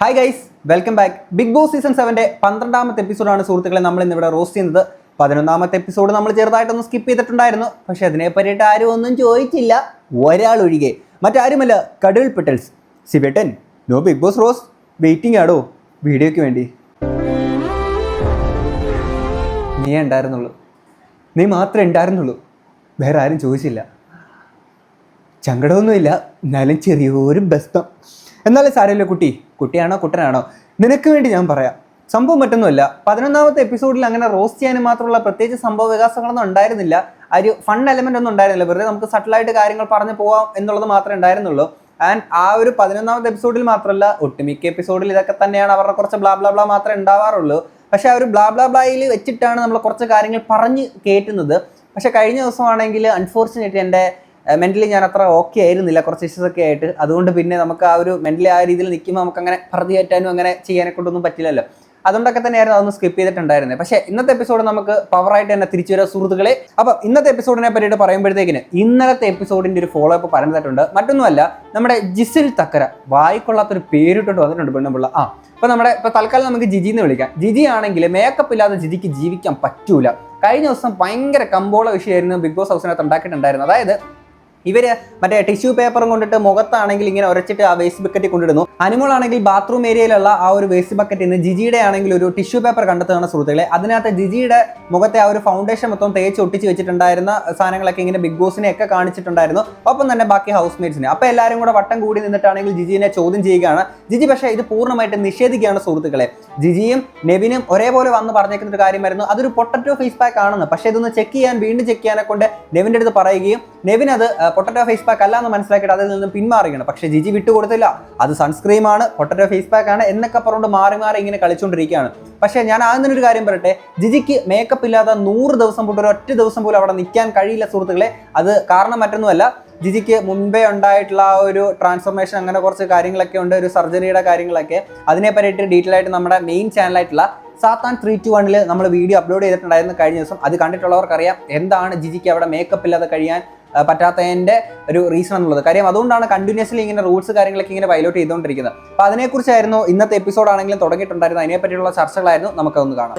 Hi guys welcome back Bigg Boss season സെവന്റെ പന്ത്രണ്ടാമത്തെ എപ്പിസോഡാണ് സുഹൃത്തുക്കളെ നമ്മൾ ഇന്നിവിടെ റോസ്റ്റ് ചെയ്യുന്നത്. പതിനൊന്നാമത്തെ എപ്പിസോഡ് നമ്മൾ ചെറുതായിട്ടൊന്ന് സ്കിപ്പ് ചെയ്തിട്ടുണ്ടായിരുന്നു. പക്ഷേ അതിനെ പറ്റിയിട്ട് ആരും ഒന്നും ചോദിച്ചില്ല. ഒരാൾ ഒഴികെ. മറ്റാരുമല്ല കടുവിൽ പെട്ടൽസ് സിബേട്ടൻ no Bigg Boss rose waiting ആടോ? വീഡിയോയ്ക്ക് വേണ്ടി. നീ ഉണ്ടായിരുന്നുള്ളൂ. നീ മാത്രമേ ഉണ്ടായിരുന്നുള്ളൂ. വേറെ ആരും ചോദിച്ചില്ല. സങ്കടമൊന്നുമില്ല. എന്നാലും ചെറിയൊരു ബെസ്തം എന്നാലും സാരമില്ല കുട്ടി. കുട്ടിയാണോ കുട്ടനാണോ? നിനക്ക് വേണ്ടി ഞാൻ പറയാം. സംഭവം മറ്റൊന്നുമല്ല. പതിനൊന്നാമത്തെ എപ്പിസോഡിൽ അങ്ങനെ റോസ്റ്റ് ചെയ്യാനും മാത്രമുള്ള പ്രത്യേകിച്ച് സംഭവ വികാസങ്ങളൊന്നും ഉണ്ടായിരുന്നില്ല. ആ ഒരു ഫൺ എലമെന്റ് ഒന്നും ഉണ്ടായിരുന്നില്ല. വെറുതെ നമുക്ക് സട്ടിലായിട്ട് കാര്യങ്ങൾ പറഞ്ഞു പോവാം എന്നുള്ളത് മാത്രമേ ഉണ്ടായിരുന്നുള്ളൂ. ആൻഡ് ആ ഒരു പതിനൊന്നാമത്തെ എപ്പിസോഡിൽ മാത്രമല്ല ഒട്ടുമിക്ക എപ്പിസോഡിൽ ഇതൊക്കെ തന്നെയാണ് അവരുടെ കുറച്ച് ബ്ലാ ബ്ലാ ബ്ലാ മാത്രമേ ഉണ്ടാവാറുള്ളൂ. പക്ഷെ ആ ഒരു ബ്ലാ ബ്ലാ ബ്ലായിൽ വെച്ചിട്ടാണ് നമ്മൾ കുറച്ച് കാര്യങ്ങൾ പറഞ്ഞ് കേട്ടുന്നത്. പക്ഷെ കഴിഞ്ഞ ദിവസമാണെങ്കിൽ അൺഫോർച്ചുനേറ്റ്ലി എന്റെ മെന്റലി ഞാൻ അത്ര ഓക്കെ ആയിരുന്നില്ല. കുറച്ച് ഇഷ്യൂസ് ഒക്കെ ആയിട്ട്. അതുകൊണ്ട് പിന്നെ നമുക്ക് ആ ഒരു മെന്റലി ആ രീതിയിൽ നിൽക്കുമ്പോൾ നമുക്ക് അങ്ങനെ പറഞ്ഞു കയറ്റാനും അങ്ങനെ ചെയ്യാനെ കൊണ്ടൊന്നും പറ്റില്ലല്ലോ. അതുകൊണ്ടൊക്കെ തന്നെയായിരുന്നു അതൊന്ന് സ്കിപ്പ് ചെയ്തിട്ടുണ്ടായിരുന്നത്. പക്ഷേ ഇന്നത്തെ എപ്പിസോഡ് നമുക്ക് പവറായിട്ട് തന്നെ തിരിച്ചു വരാം സുഹൃത്തുക്കളെ. അപ്പോൾ ഇന്നത്തെ എപ്പിസോഡിനെ പറ്റിയിട്ട് പറയുമ്പോഴത്തേക്കിന് ഇന്നലത്തെ എപ്പിസോഡിന്റെ ഒരു ഫോളോ അപ്പ് പറഞ്ഞിട്ടുണ്ട്. മറ്റൊന്നുമല്ല നമ്മുടെ ജിസിൽ തക്കര വായിക്കൊള്ളാത്തൊരു പേരിട്ടിട്ട് വന്നിട്ടുണ്ട് പെണ്ണുപിള്ള ആ ഇപ്പൊ നമ്മുടെ ഇപ്പൊ തൽക്കാലം നമുക്ക് ജിജി എന്ന് വിളിക്കാം. ജിജി ആണെങ്കിൽ മേക്കപ്പ് ഇല്ലാതെ ജിജിക്ക് ജീവിക്കാൻ പറ്റൂല. കഴിഞ്ഞ ദിവസം ഭയങ്കര കമ്പോള വിഷയമായിരുന്നു ബിഗ് ബോസ് ഹൗസിനകത്ത് ഉണ്ടാക്കിയിട്ടുണ്ടായിരുന്നത്. അതായത് ഇവർ മറ്റേ ടിഷ്യൂ പേപ്പറും കൊണ്ടിട്ട് മുഖത്താണെങ്കിൽ ഇങ്ങനെ ഉരച്ചിട്ട് ആ വേസ്റ്റ് ബക്കറ്റ് കൊണ്ടിടുന്നു. അനിമോൾ ആണെങ്കിൽ ബാത്റൂം ഏരിയയിലുള്ള ആ ഒരു വേസ്റ്റ് ബക്കറ്റിൽ നിന്ന് ജിജിയുടെ ആണെങ്കിൽ ഒരു ടിഷ്യൂ പേപ്പർ കണ്ടെത്തുകയാണ് സുഹൃത്തുക്കളെ. അതിനകത്ത് ജിജിയുടെ മുഖത്തെ ആ ഒരു ഫൗണ്ടേഷൻ മൊത്തം തേച്ച് ഒട്ടിച്ച് വെച്ചിട്ടുണ്ടായിരുന്ന സാധനങ്ങളൊക്കെ ഇങ്ങനെ ബിഗ് ബോസിനെ ഒക്കെ കാണിച്ചിട്ടുണ്ടായിരുന്നു. ഒപ്പം തന്നെ ബാക്കി ഹൗസ് മേറ്റ്സിനെ അപ്പോൾ എല്ലാവരും കൂടെ വട്ടം കൂടി നിന്നിട്ടാണെങ്കിൽ ജിജിനെ ചോദ്യം ചെയ്യുകയാണ്. ജിജി പക്ഷേ ഇത് പൂർണമായിട്ട് നിഷേധിക്കുകയാണ് സുഹൃത്തുക്കളെ. ജിജിയും നെവിനും ഒരേപോലെ വന്ന് പറഞ്ഞേക്കുന്ന ഒരു കാര്യമായിരുന്നു. അതൊരു പൊട്ടറ്റോ ഫേസ് പാക്ക് ആണെന്ന്. പക്ഷേ ഇതൊന്ന് ചെക്ക് ചെയ്യാൻ വീണ്ടും ചെക്ക് ചെയ്യാനെ കൊണ്ട് നെവിന്റെ അടുത്ത് പറയുകയും നെവിൻ അത് പൊട്ടറ്റോ ഫേസ് പാക്ക് അല്ല എന്ന് മനസ്സിലാക്കിയിട്ട് അതിൽ നിന്നും പിന്മാറുകയാണ് പക്ഷേ ജിജി വിട്ടുകൊടുത്തില്ല അത് സൺസ്ക്രീമാണ് പൊട്ടറ്റോ ഫേസ് പാക്ക് ആണ് എന്നൊക്കെ പറഞ്ഞുകൊണ്ട് മാറി മാറി ഇങ്ങനെ കളിച്ചുകൊണ്ടിരിക്കുകയാണ്. പക്ഷേ ഞാൻ ആദ്യം ഒരു കാര്യം പറയട്ടെ ജിജിക്ക് മേക്കപ്പ് ഇല്ലാതെ നൂറ് ദിവസം പോലും ഒരു ഒറ്റ ദിവസം പോലും അവിടെ നിൽക്കാൻ കഴിയില്ല സുഹൃത്തുക്കളെ. അത് കാരണം മറ്റൊന്നുമല്ല ജിജിക്ക് മുമ്പേ ഉണ്ടായിട്ടുള്ള ആ ഒരു ട്രാൻസ്ഫോർമേഷൻ അങ്ങനെ കുറച്ച് കാര്യങ്ങളൊക്കെ ഉണ്ട് ഒരു സർജറിയുടെ കാര്യങ്ങളൊക്കെ. അതിനെ പറ്റിയിട്ട് ഡീറ്റെയിൽ ആയിട്ട് നമ്മുടെ മെയിൻ ചാനലായിട്ടുള്ള സാത്താൻ ത്രീ ടു വണ്ണിൽ നമ്മൾ വീഡിയോ അപ്ലോഡ് ചെയ്തിട്ടുണ്ടായിരുന്നു കഴിഞ്ഞ ദിവസം. അത് കണ്ടിട്ടുള്ളവർക്കറിയാം എന്താണ് ജിജിക്ക് അവിടെ മേക്കപ്പ് ഇല്ലാതെ കഴിയാൻ ആ, പറ്റാത്തതിന്റെ ഒരു റീസൺ എന്നുള്ളത്. കാര്യം അതുകൊണ്ടാണ് കണ്ടിന്യൂസ്ലി ഇങ്ങനെ റൂൾസ് കാര്യങ്ങളൊക്കെ ഇങ്ങനെ വയലോട്ട് ചെയ്തുകൊണ്ടിരിക്കുന്നത്. അപ്പോൾ അതിനെക്കുറിച്ചായിരുന്നു ഇന്നത്തെ എപ്പിസോഡ് ആണെങ്കിലും തുടങ്ങിയിട്ടുണ്ടായിരുന്നു അതിനെ പറ്റിയുള്ള ചർച്ചകളായിരുന്നു നമുക്ക് ഒന്ന് കാണാം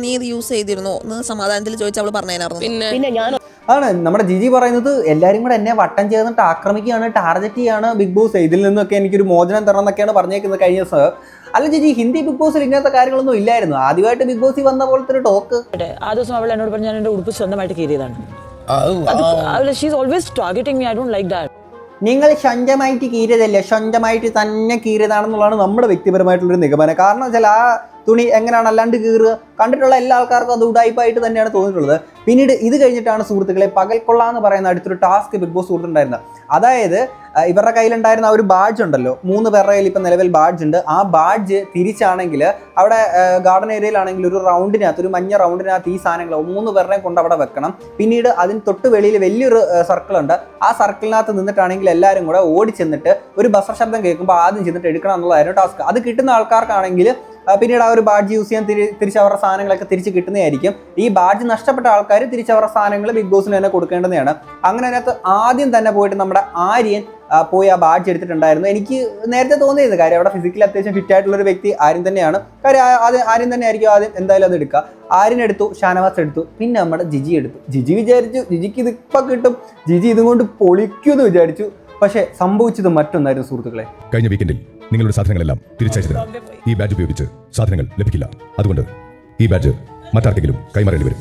നീ ഇത് യൂസ് ചെയ്തിരുന്നോ? എന്ന് സമാധാനത്തിൽ ചോദിച്ചാൽ അവൾ പറഞ്ഞു പിന്നെ? ഞാൻ ആണ് നമ്മുടെ ജിജി പറയുന്നത് എല്ലാവരും കൂടെ എന്നെ വട്ടം ചേർന്നിട്ട് ആക്രമിക്കുകയാണ് ടാർഗറ്റ് ചെയ്യാണ് ബിഗ് ബോസ് ഇതിൽ നിന്നൊക്കെ എനിക്കൊരു മോചനം തരണം എന്നൊക്കെയാണ് പറഞ്ഞേക്കുന്നത് കഴിഞ്ഞ ദിവസം. അല്ല ജിജി ഹിന്ദി ബിഗ് ബോസിൽ ഇങ്ങനത്തെ കാര്യങ്ങളൊന്നും ഇല്ലായിരുന്നു. ആദ്യമായിട്ട് ബിഗ് ബോസിൽ വന്ന പോലത്തെ ഒരു ടോക്ക് ആ ദിവസം അവൾ എന്നോട് പറഞ്ഞു ഞാൻ എന്റെ ഉടുപ്പ് സ്വന്തമായിട്ട് കീറിയതാണ്. She's always targeting me I don't like that നിങ്ങൾ സ്വന്തമായിട്ട് കീറിയതല്ലേ? സ്വന്തമായിട്ട് തന്നെ കീറിയതാണെന്നുള്ളതാണ് നമ്മുടെ വ്യക്തിപരമായിട്ടുള്ളൊരു നിഗമനം. കാരണം വെച്ചാൽ ആ തുണി എങ്ങനെയാണ് അല്ലാണ്ട് കീറുക? കണ്ടിട്ടുള്ള എല്ലാ ആൾക്കാർക്കും അത് ഉടായ്പായിട്ട് തന്നെയാണ് തോന്നിയിട്ടുള്ളത്. പിന്നീട് ഇത് കഴിഞ്ഞിട്ടാണ് സുഹൃത്തുക്കളെ പകൽക്കൊള്ള എന്ന് പറയുന്ന അടുത്തൊരു ടാസ്ക് ബിഗ് ബോസ് കൊടുത്തിട്ടുണ്ടായിരുന്നത്. അതായത് ഇവരുടെ കയ്യിലുണ്ടായിരുന്ന ആ ഒരു ബാഡ്ജ് ഉണ്ടല്ലോ മൂന്ന് പേരുടെ കയ്യിൽ ഇപ്പം നിലവിൽ ബാഡ്ജ് ഉണ്ട്. ആ ബാഡ്ജ് തിരിച്ചാണെങ്കിൽ അവിടെ ഗാർഡൻ ഏരിയയിലാണെങ്കിൽ ഒരു റൗണ്ടിനകത്ത് ഒരു മഞ്ഞ റൗണ്ടിനകത്ത് ഈ സാധനങ്ങൾ മൂന്ന് പേരുടെ കൊണ്ട് അവിടെ വെക്കണം. പിന്നീട് അതിന് തൊട്ട് വെളിയിൽ വലിയൊരു സർക്കിൾ ഉണ്ട്. ആ സർക്കിളിനകത്ത് നിന്നിട്ടാണെങ്കിൽ എല്ലാവരും കൂടെ ഓടി ചെന്നിട്ട് ഒരു ബസർ ശബ്ദം കേൾക്കുമ്പോൾ ആദ്യം ചെന്നിട്ട് എടുക്കണം എന്നുള്ളതായിരുന്നു ടാസ്ക് അത് കിട്ടുന്ന ആൾക്കാർക്കാണെങ്കിൽ പിന്നീട് ആ ഒരു ബാഡ്ജ് യൂസ് ചെയ്യാൻ തിരി തിരിച്ച് അവരുടെ സാധനങ്ങളൊക്കെ തിരിച്ച് കിട്ടുന്നതായിരിക്കും. ഈ ബാഡ്ജ് നഷ്ടപ്പെട്ട ആൾക്കാർ തിരിച്ച് അവരുടെ സാധനങ്ങൾ ബിഗ് ബോസിന് തന്നെ കൊടുക്കേണ്ടതാണ്. അങ്ങനെ അതിനകത്ത് ആദ്യം തന്നെ പോയിട്ട് നമ്മുടെ ആര്യൻ പോയി ആ ബാഡ്ജ് എടുത്തിട്ടുണ്ടായിരുന്നു. എനിക്ക് നേരത്തെ തോന്നിയിരുന്നു കാര്യം അവിടെ ഫിസിക്കലി അത്യാവശ്യം ഫിറ്റ് ആയിട്ടുള്ള ഒരു വ്യക്തി ആരും തന്നെയാണ്. കാര്യം അത് ആരും തന്നെ ആയിരിക്കും ആദ്യം എന്തായാലും അത് എടുക്കുക. ആര്യൻ എടുത്തു ഷാനവാസ് എടുത്തു പിന്നെ നമ്മുടെ ജിജി എടുത്തു. ജിജി വിചാരിച്ചു ജിജിക്ക് ഇത് ഇപ്പം കിട്ടും. ജിജി ഇതും കൊണ്ട് പൊളിക്കുമെന്ന് വിചാരിച്ചു. പക്ഷേ സംഭവിച്ചത് മറ്റൊന്നായിരുന്നു സുഹൃത്തുക്കളെ. കഴിഞ്ഞ വീക്കെൻഡിൽ നിങ്ങളുടെ സാധനങ്ങളെല്ലാം തിരിച്ചയച്ചതിന് ഈ ബാഡ്ജ് ഉപയോഗിച്ച് സാധനങ്ങൾ ലഭിക്കില്ല. അതുകൊണ്ട് ഈ ബാഡ്ജ് മറ്റാർക്കെങ്കിലും കൈമാറേണ്ടി വരും.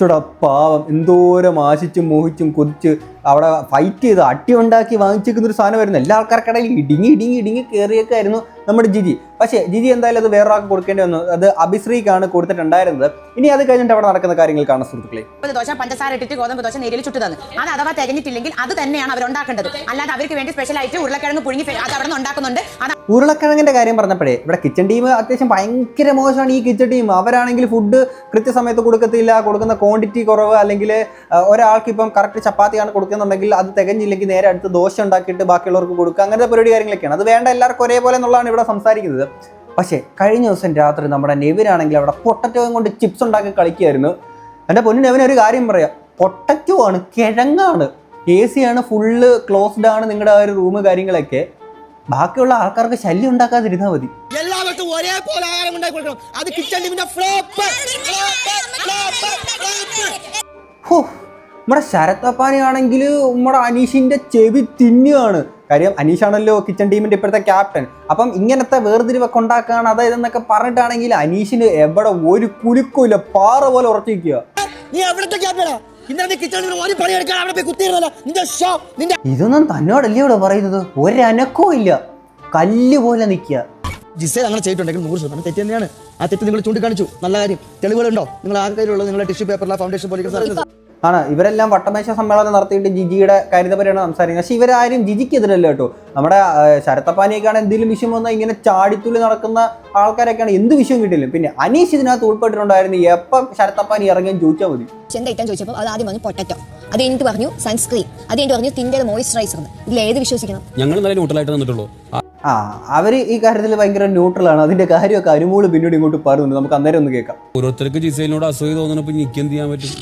ചുടാ പാവം. എന്തോരം ആശിച്ചും മോഹിച്ചും കൊതിച്ച് അവിടെ ഫൈറ്റ് ചെയ്ത് അട്ടി ഉണ്ടാക്കി വാങ്ങിച്ചേക്കുന്ന ഒരു സാധനം വരുന്നത് എല്ലാ ആൾക്കാർക്കിടയിൽ ഇടുങ്ങി ഇടുങ്ങി ഇടുങ്ങി കയറിയൊക്കെയായിരുന്നു നമ്മുടെ ജിജി. പക്ഷേ ജിജി എന്തായാലും അത് വേറൊരാൾക്ക് കൊടുക്കേണ്ടി വന്നു. അത് അഭിശ്രീക്കാണ് കൊടുത്തിട്ടുണ്ടായിരുന്നത്. ഇനി അത് കഴിഞ്ഞിട്ട് അവിടെ നടക്കുന്ന കാര്യങ്ങൾ കാണാൻ സുഹൃത്തുക്കളെ. ദോശ പഞ്ചസാര ഇട്ടിട്ട് ഗോതമ്പ് ദോശ നേരിൽ ചുട്ടു തന്നു അത് അഥവാ തികഞ്ഞിട്ടില്ലെങ്കിൽ അത് തന്നെയാണ് അവർ ഉണ്ടാക്കേണ്ടത് അല്ലാതെ അവർക്ക് വേണ്ടി സ്പെഷ്യൽ ആയിട്ട് ഉരുളക്കിഴങ്ങ് പുഴുങ്ങി അത് അവിടെ നിന്ന് ഉണ്ടാക്കുന്നുണ്ട്. ഉരുളക്കിഴങ്ങിന്റെ കാര്യം പറഞ്ഞപ്പോഴേ ഇവിടെ കിച്ചൺ ടീം അത്യാവശ്യം ഭയങ്കര മോശമാണ് ഈ കിച്ചൺ ടീം അവരാണെങ്കിൽ ഫുഡ് കൃത്യസമയത്ത് കൊടുക്കത്തില്ല. കൊടുക്കുന്ന ക്വാണ്ടിറ്റി കുറവ് അല്ലെങ്കിൽ ഒരാൾക്ക് ഇപ്പം കറക്റ്റ് ചപ്പാത്തിയാണ് കൊടുക്കുന്നുണ്ടെങ്കിൽ അത് തികഞ്ഞില്ലെങ്കിൽ നേരെ അടുത്ത് ദോശ ഉണ്ടാക്കിയിട്ട് ബാക്കിയുള്ളവർക്ക് കൊടുക്കുക. അങ്ങനത്തെ പരിപാടി കാര്യങ്ങളൊക്കെയാണ്. അത് വേണ്ട എല്ലാവർക്കും ഒരേപോലെ എന്നുള്ളതാണ് ഇവിടെ സംസാരിക്കുന്നത്. പക്ഷേ കഴിഞ്ഞ ദിവസം രാത്രി നമ്മുടെ നെവിനാണെങ്കിൽ അവിടെ പൊട്ടറ്റോയും കൊണ്ട് ചിപ്സ് ഉണ്ടാക്കി കളിക്കുകയായിരുന്നു. എന്റെ പൊന്നു നെവിന് ഒരു കാര്യം പറയാം. പൊട്ടറ്റോ ആണ് കിഴങ്ങാണ്. എ സി ആണ് ഫുള്ള് ക്ലോസ്ഡ് ആണ് നിങ്ങളുടെ ആ ഒരു റൂം കാര്യങ്ങളൊക്കെ. ബാക്കിയുള്ള ആൾക്കാർക്ക് ശല്യം ഉണ്ടാക്കാതിരുന്നാൽ മതി. എല്ലാവർക്കും ഒരേപോലെ ആഹാരം ഉണ്ടാക്കി കൊടുക്കണം. അത് കിച്ചൺ ഫ്ലോപ്പ് നമ്മുടെ ശരത് ആണെങ്കിൽ നമ്മുടെ അനീഷിന്റെ ചെവി തിന്നുകയാണ്. കാര്യം അനീഷാണല്ലോ കിച്ചൺ ടീമിന്റെ ഇപ്പോഴത്തെ ക്യാപ്റ്റൻ അപ്പം ഇങ്ങനത്തെ വേർതിരിവൊക്കെ ഉണ്ടാക്കുകയാണ്. അതായത് എന്നൊക്കെ പറഞ്ഞിട്ടാണെങ്കിൽ അനീഷിന് എവിടെ ഒരു കുലുക്കില്ല പാറ പോലെ ഉറച്ചിരിക്കുക. നീ എവിടത്തെ ക്യാപ്റ്റനാ ഇതൊന്നും തന്നോടല്ലേ ഇവിടെ പറയുന്നത്? ഒരനക്കവും ഇല്ല. കല്ല് പോലെ നിൽക്കുക. ജിസേൽ അങ്ങനെ ചെയ്തിട്ടുണ്ടെങ്കിൽ നൂറ് ശതമാനം തെറ്റ് തന്നെയാണ്. ആ തെറ്റ് നിങ്ങൾ ചൂണ്ടിക്കാണിച്ചു. നല്ല കാര്യം. തെളിവുകളുണ്ടോ? നിങ്ങൾ ആ കയ്യിലുള്ള നിങ്ങളുടെ ടിഷ്യൂ പേപ്പറിലെ ഫൗണ്ടേഷൻ പോലെ ആണ്. ഇവരെല്ലാം വട്ടമേശ സമ്മേളനം നടത്തിയിട്ട് ജിജിയുടെ കാര്യത്തെപ്പറ്റിയാണ് സംസാരിക്കുന്നത്. പക്ഷേ ഇവരാരും ജിജിക്കെതിരല്ല കേട്ടോ. നമ്മുടെ ശരത്തപ്പാനിയൊക്കെയാണ് എന്തെങ്കിലും വിഷയം വന്നാൽ ഇങ്ങനെ ചാടിത്തുള്ളി നടക്കുന്ന ആൾക്കാരൊക്കെയാണ്. എന്ത് വിഷയം കിട്ടില്ല പിന്നെ അനീഷ് ഇതിനകത്ത് ഉൾപ്പെട്ടിട്ടുണ്ടായിരുന്നു. എപ്പം ശരത്തപ്പാനി ഇറങ്ങിയെന്ന് ചോദിച്ചാൽ മതി. എന്താ ഇട്ടാൻ ചോദിച്ചപ്പോൾ അത് ആദ്യം പറഞ്ഞു പൊട്ടറ്റോ. അത് എനിക്ക് പറഞ്ഞു സൺസ്ക്രീൻ. അത് എനിക്ക് പറഞ്ഞു തിന്റെ മോയിസ്ചറൈസർ ഇതിൽ ഏത് വിശ്വസിക്കണം? ഞങ്ങൾ നല്ല ന്യൂട്രലായിട്ട് നിന്നിട്ടുള്ളൂ ആ അവർ ഈ കാര്യത്തിൽ ഭയങ്കര ന്യൂട്രൽ ആണ്. അതിന്റെ കാര്യമൊക്കെ അനുമോൾ പിന്നീട് ഇങ്ങോട്ട് പറയുന്നുണ്ട് നമുക്ക് അന്നേരം ഒന്ന് കേൾക്കാം. ഓരോരുത്തർക്ക് ജിസൈലിനോട് അസൂയ തോന്നുന്നപ്പോൾ എനിക്ക് എന്ത് ചെയ്യാൻ പറ്റും?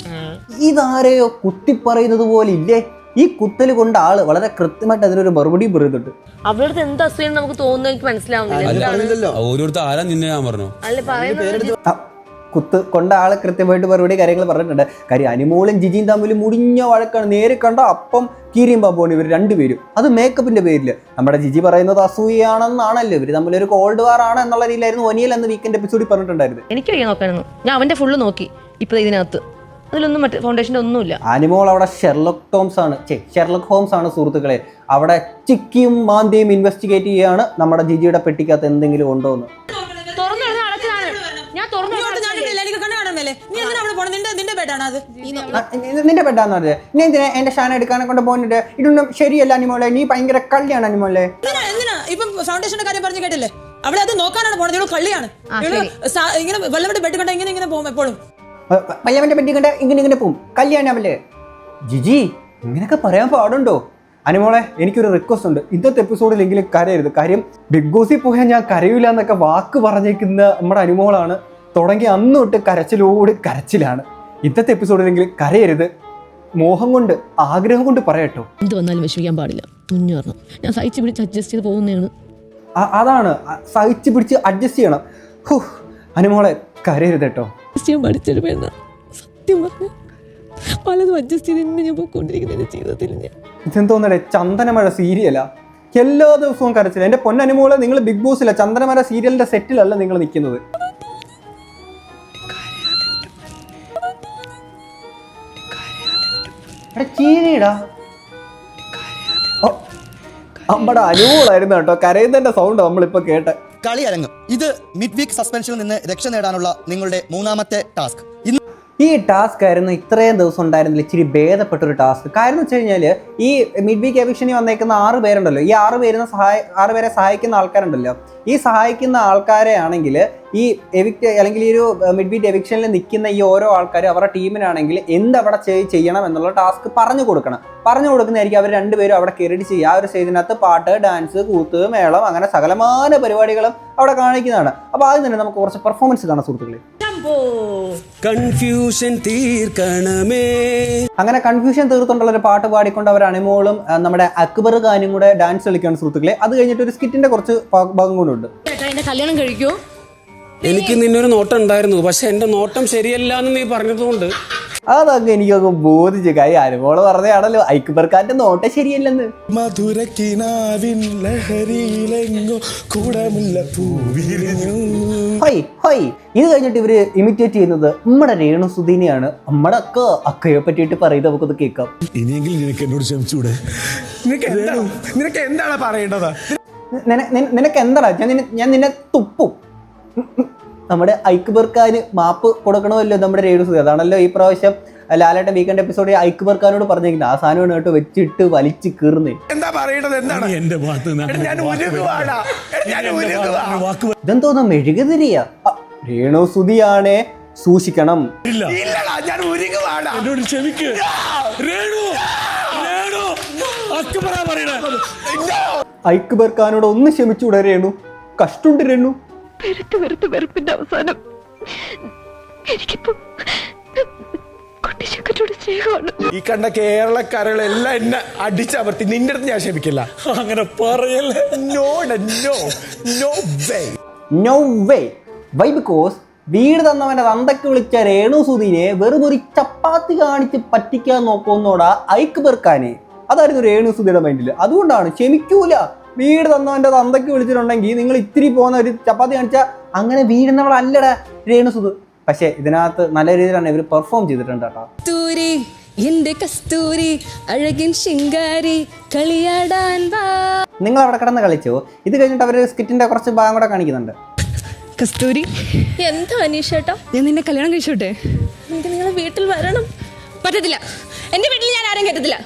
ഇതാരെയോ കുത്തിപ്പറയുന്നത് പോലെ ഇല്ലേ ഈ കുത്തൽ കൊണ്ട് ആൾ വളരെ കൃത്യമായിട്ട് അതിനൊരു മറുപടി പറയുന്നുണ്ട്. അവരുടെ എന്ത് അസൂയെന്ന് നമുക്ക് തോന്നുന്നു എനിക്ക് മനസ്സിലാവുന്നില്ല? ഓരോരുത്തർ ആരാ നിന്നെ ഞാൻ പറഞ്ഞു? അല്ല പറയുന്നത് കുത്ത് കൊണ്ട ആൾ കൃത്യമായിട്ട് മറുപടി കാര്യങ്ങൾ പറഞ്ഞിട്ടുണ്ട്. കാര്യം അനിമോളും ജിജിയും തമ്മിൽ മുടിഞ്ഞ വഴക്കാണ്. നേരെ കണ്ട അപ്പം കീരിയും ബാബുവാണ് ഇവർ രണ്ടുപേരും. അത് മേക്കപ്പിന്റെ പേരിൽ നമ്മുടെ ജിജി പറയുന്നത് അസൂയാണെന്നാണല്ലോ ഇവർ തമ്മിലൊരു കോൾഡ് വാർ ആണ് എന്നുള്ള രീതിയിലായിരുന്നു ഒനിയൽ എന്ന വീക്കെൻഡ് എപ്പിസോഡിൽ പറഞ്ഞിട്ടുണ്ടായിരുന്നു എനിക്ക് എനിക്കറിയാൻ നോക്കാനൊന്നും. ഞാൻ അവന്റെ ഫുള്ള് നോക്കി. ഇപ്പൊ ഇതിനകത്ത്. അതിലൊന്നും മറ്റേ ഫൗണ്ടേഷന്റെ ഒന്നുമില്ല. അനിമോൾ അവിടെ ഷെർലക് ടോംസ് ആണ്. ചേ ഷെർലക് ഹോംസ് ആണ് സുഹൃത്തുക്കളെ. അവിടെ ചിക്കിയും മാന്തിയും ഇൻവെസ്റ്റിഗേറ്റ് ചെയ്യാണ് നമ്മുടെ ജിജിയുടെ പെട്ടിക്കകത്ത് എന്തെങ്കിലും ഉണ്ടോ എന്ന് ബെഡാണ് അത്? ഇത് നിന്റെ ബെഡാന്ന് പറഞ്ഞത്. നീ എന്തിനാ എന്റെ ഷാന എടുക്കാനെ കൊണ്ട് പോകുന്നുണ്ട് ഇതൊന്നും ശരിയല്ല അനിമോളെ. നീ ഭയങ്കര കള്ളിയാണ് അനിമോളെ. എന്തിനാ എന്തിനാ? ഇപ്പം ഫൗണ്ടേഷന്റെ കാര്യം പറഞ്ഞു കേട്ടില്ലേ? അവിടെ അത് നോക്കാനാണ് പോണത്. ഇവൾ കള്ളിയാണ്. ഇവൾ സാ- ഇങ്ങനെ വെള്ളവിടെ ബെഡ് കണ്ട ഇങ്ങനെ ഇങ്ങനെ പോകും എപ്പോഴും. പയ്യവന്റെ ബെഡ് കണ്ട ഇങ്ങനെ ഇങ്ങനെ പോവും. കല്യാണാവല്ലേ ജിജി ഇങ്ങനെയൊക്കെ പറയാൻ പാടുണ്ടോ? അനുമോളെ എനിക്കൊരു റിക്വസ്റ്റ് ഉണ്ട്. ഇന്നത്തെ എപ്പിസോഡിലെങ്കിലും കരയരുത്. കാര്യം ബിഗ് ബോസിൽ പോയാൽ ഞാൻ കരയൂല എന്നൊക്കെ വാക്ക് പറഞ്ഞേക്കുന്ന നമ്മുടെ അനുമോളാണ്. തുടങ്ങി അന്ന് തൊട്ട് കരച്ചിലോട് കരച്ചിലാണ്. ഇന്നത്തെ എപ്പിസോഡിലെങ്കിലും കരയരുത്. മോഹം കൊണ്ട് ആഗ്രഹം കൊണ്ട് പറയട്ടോ. എന്ത് വന്നാലും വിഷമിക്കാൻ പാടില്ല. പറഞ്ഞു ഞാൻ സഹിച്ചു പിടിച്ച് അഡ്ജസ്റ്റ് ചെയ്ത് പോകുന്നതാണ്. അതാണ്. സഹിച്ചു പിടിച്ച് അഡ്ജസ്റ്റ് ചെയ്യണം. ഹൂ അനുമോളെ കരയരുത് കേട്ടോ. സത്യം പഠിച്ചൊരു പെണ്ണ സത്യം പറഞ്ഞു? പലതും അഡ്ജസ്റ്റ് ചെയ്ത് ഞാൻ പോയിക്കൊണ്ടിരിക്കുന്ന എന്റെ ജീവിതത്തിൽ ഞാൻ. ഇതെന്തോന്നടേ ചന്ദനമഴ സീരിയലാ? എല്ലാ ദിവസവും കരച്ചില്ല എന്റെ പൊന്നനുമോളെ നിങ്ങൾ ബിഗ് ബോസ് ഇല്ല ചന്ദനമഴ സീരിയലിന്റെ സെറ്റിലല്ല നിങ്ങൾ നിൽക്കുന്നത്. ചീനിടാ. ഓ, അമ്മടെ അനുമോളായിരുന്നു കേട്ടോ. കരയുന്നതിന്റെ സൗണ്ട് നമ്മളിപ്പോ കേട്ട. കളി അരങ്ങും. ഇത് മിഡ് വീക്ക് സസ്പെൻഷനിൽ നിന്ന് രക്ഷ നേടാനുള്ള നിങ്ങളുടെ മൂന്നാമത്തെ ടാസ്ക് ഇന്ന് ഈ ടാസ്ക് ആയിരുന്നു ഇത്രയും ദിവസം ഉണ്ടായിരുന്നില്ല ഇച്ചിരി ഭേദപ്പെട്ട ഒരു ടാസ്ക് കാരണം വെച്ച് കഴിഞ്ഞാൽ ഈ മിഡ് വീക്ക് എവിക്ഷനി വന്നേക്കുന്ന ആറ് പേരുണ്ടല്ലോ. ഈ ആറ് പേരുന്ന സഹായ ആറ് പേരെ സഹായിക്കുന്ന ആൾക്കാരുണ്ടല്ലോ. ഈ സഹായിക്കുന്ന ആൾക്കാരെ ആണെങ്കിൽ ഈ എവിക്ട് അല്ലെങ്കിൽ ഈ ഒരു മിഡ് വീക്ക് എവിക്ഷനിൽ നിൽക്കുന്ന ഈ ഓരോ ആൾക്കാരും അവരുടെ ടീമിനാണെങ്കിൽ എന്തവിടെ ചെയ്- ചെയ്യണം എന്നുള്ള ടാസ്ക് പറഞ്ഞു കൊടുക്കണം. പറഞ്ഞു കൊടുക്കുന്നതായിരിക്കും അവർ രണ്ടുപേരും അവിടെ കയറിയിട്ട് ചെയ്യുക. ആ ഒരു സ്റ്റേജിനകത്ത് പാട്ട് ഡാൻസ് കൂത്ത് മേളം അങ്ങനെ സകലമാന പരിപാടികളും അവിടെ കാണിക്കുന്നതാണ്. അപ്പോൾ ആദ്യം തന്നെ നമുക്ക് കുറച്ച് പെർഫോമൻസ് കാണാം സുഹൃത്തുക്കളെ. കൺഫ്യൂഷൻ തീർക്കണമേ. അങ്ങനെ കൺഫ്യൂഷൻ തീർത്തുകൊണ്ടുള്ള ഒരു പാട്ട് പാടിക്കൊണ്ട് അവർ അണിമോളും നമ്മുടെ അക്ബർ ഖാനും കൂടെ ഡാൻസ് കളിക്കുകയാണ് സുഹൃത്തുക്കളെ. അത് കഴിഞ്ഞിട്ട് ഒരു സ്കിറ്റിന്റെ കുറച്ച് ഭാഗം കൊണ്ടുണ്ട് കല്യാണം കഴിക്കൂ. എനിക്ക് നിന്നൊരു നോട്ടം ഉണ്ടായിരുന്നു. പക്ഷെ എന്റെ നോട്ടം ശരിയല്ല എന്ന് നീ പറഞ്ഞതുകൊണ്ട് അതൊക്കെ എനിക്കൊക്കെ ബോധിച്ചു കാര്യം അനുമോൾ പറഞ്ഞാണല്ലോ ഐക്കുബർക്കാന്റെ നോട്ടം ശരിയല്ലെന്ന്. മധുരക്കിനാവിൻ ലഹരിയിലെങ്ങോ കൂടമുല്ല പൂവിരിഞ്ഞു. ഹൊയ് ഹൊയ് ഇത് കഴിഞ്ഞിട്ട് ഇവർ ഇമിറ്റേറ്റ് ചെയ്യുന്നത് നമ്മുടെ രേണു സുധീനെയാണ്. നമ്മുടെ അക്ക അക്കയെ പറ്റിയിട്ട് പറയുന്നത് നമുക്കൊന്ന് കേൾക്കാം. ഇനിയെങ്കിലും നിനക്ക് എന്നോട് ക്ഷമിച്ചൂടെ? നിനക്ക് എന്താണ് പറയേണ്ടത്? നിന- നിന- നിനക്ക് എന്താടാ? ഞാൻ നിന്നെ ഞാൻ നിന്നെ തുപ്പും. നമ്മുടെ അക്ബർ ഖാന് മാപ്പ് കൊടുക്കണമല്ലോ നമ്മുടെ റേഡിയോ സുധി അതാണല്ലോ ഈ പ്രാവശ്യം ലാലേട്ടൻ വീക്കെൻഡ് എപ്പിസോഡ് അക്ബർ ഖാനോട് പറഞ്ഞിരിക്കുന്നത്. ആ സാധനമാണ് കേട്ടോ വെച്ചിട്ട് വലിച്ചു കീർന്ന് എന്താ എന്താണ്? എന്റെ ഇതെന്തോന്നാ മെഴുകുതിരിയ. രേണു സുധിയാണ് സൂക്ഷിക്കണം. ഇല്ലടാ ഞാൻ ഉരുകുവാടാ എന്നോട് ക്ഷമിക്ക്. രേണു രേണു. അക്ബറാ പറയണേ. അക്ബർ ഖാനോട് ഒന്ന് ക്ഷമിച്ചുകൂടെ രേണു? കഷ്ടുണ്ട് രേണു. വെറുത്ത് വെറുത്ത് വെറുപ്പിന്റെ അവസാനം എനിക്കിപ്പോ കുട്ടിശക്കറ്റോട് ഈ കണ്ട കേരളക്കാരുകളെല്ലാം എന്നെ അടിച്ചമർത്തി നിന്റെ അടുത്ത് ഞാൻ ക്ഷമിക്കില്ല. അങ്ങനെ പറയല്ലേ? No no no way no way why because വീട് തന്നവന്റെ തന്തയ്ക്ക് വിളിച്ച രേണു സുധീനെ വെറും ഒരു ചപ്പാത്തി കാണിച്ച് പറ്റിക്കാൻ നോക്കുന്നോടാ ഐക്ക് പെറുക്കാനെ അതായിരുന്നു രേണു സുധിയുടെ മൈൻഡിൽ അതുകൊണ്ടാണ് ക്ഷമിക്കൂല. വീട് തന്നവന്റെ തന്തയ്ക്ക് വിളിച്ചിട്ടുണ്ടെങ്കിൽ നിങ്ങൾ ഇത്തിരി പോകുന്ന ഒരു ചപ്പാത്തി കാണിച്ചാൽ അങ്ങനെ വീഴുന്നവളല്ലട രേണു സുധു പക്ഷേ ഇതിനകത്ത് നല്ല രീതിയിലാണ് ഇവർ പെർഫോം ചെയ്തിട്ടുണ്ട് കേട്ടോ. എന്റെ കസ്തൂരി അഴകിൻ ശിങ്കാരി കളിയാടാൻ വാ. നിങ്ങൾ അവിടെ കിടന്ന് കളിച്ചോ? ഇത് കഴിഞ്ഞിട്ട് അവർ സ്കിറ്റിന്റെ കുറച്ച് ഭാഗം കൂടെ കാണിക്കുന്നുണ്ട്. കസ്തൂരി. എന്താ അനീഷേട്ടാ ഞാൻ നിന്നെ കല്യാണം കഴിച്ചോട്ടെ? എനിക്ക് നിങ്ങളെ വീട്ടിൽ വരണം. പറ്റത്തില്ല. എന്റെ വീട്ടിൽ ഞാൻ ആരും കയറ്റത്തില്ല